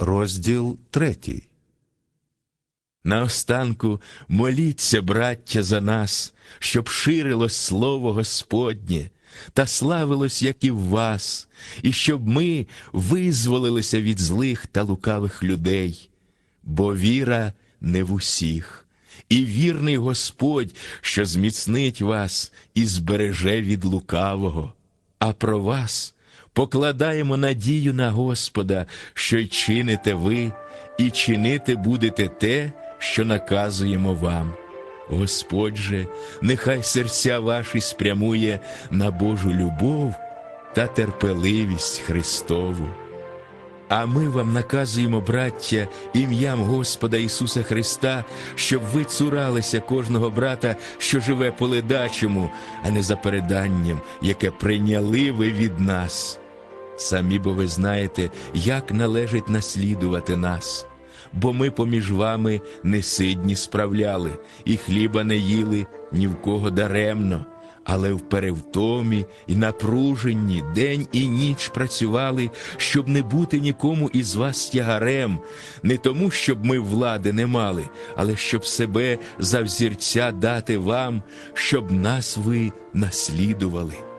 розділ третій. Наостанку моліться, браття, за нас, щоб ширилось слово Господнє та славилось, як і в вас, і щоб ми визволилися від злих та лукавих людей, бо віра не в усіх, і вірний Господь, що зміцнить вас і збереже від лукавого. А про вас покладаємо надію на Господа, що й чините ви, і чинити будете те, що наказуємо вам. Господь же, нехай серця ваші спрямує на Божу любов та терпеливість Христову. А ми вам наказуємо, браття, ім'ям Господа Ісуса Христа, щоб ви цуралися кожного брата, що живе по ледачому, а не за переданням, яке прийняли ви від нас. Самі бо ви знаєте, як належить наслідувати нас. Бо ми поміж вами не сидні справляли, і хліба не їли ні в кого даремно, але в перевтомі і напруженні день і ніч працювали, щоб не бути нікому із вас тягарем, не тому, щоб ми влади не мали, але щоб себе за взірця дати вам, щоб нас ви наслідували.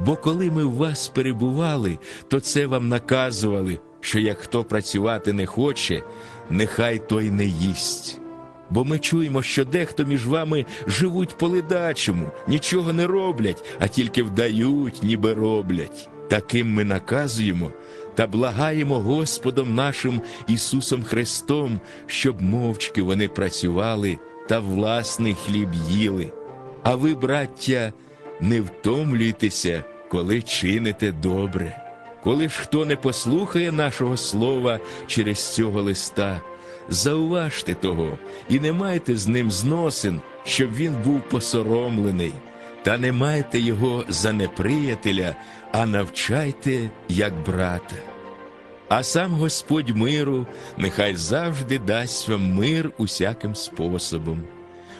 Бо коли ми в вас перебували, то це вам наказували, що як хто працювати не хоче, нехай той не їсть. Бо ми чуємо, що дехто між вами живуть по ледачому, нічого не роблять, а тільки вдають, ніби роблять. Таким ми наказуємо та благаємо Господом нашим Ісусом Христом, щоб мовчки вони працювали та власний хліб їли. А ви, браття, не втомлюйтеся, коли чините добре. Коли ж хто не послухає нашого слова через цього листа, зауважте того і не майте з ним зносин, щоб він був посоромлений, та не майте його за неприятеля, а навчайте як брата. А сам Господь миру нехай завжди дасть вам мир усяким способом.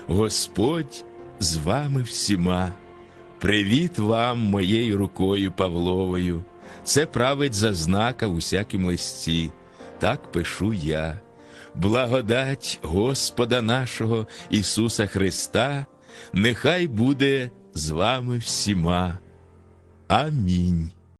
Господь з вами всіма. Привіт вам моєю рукою Павловою. Це править за знака в усякім листі. Так пишу я. Благодать Господа нашого Ісуса Христа, нехай буде з вами всіма. Амінь.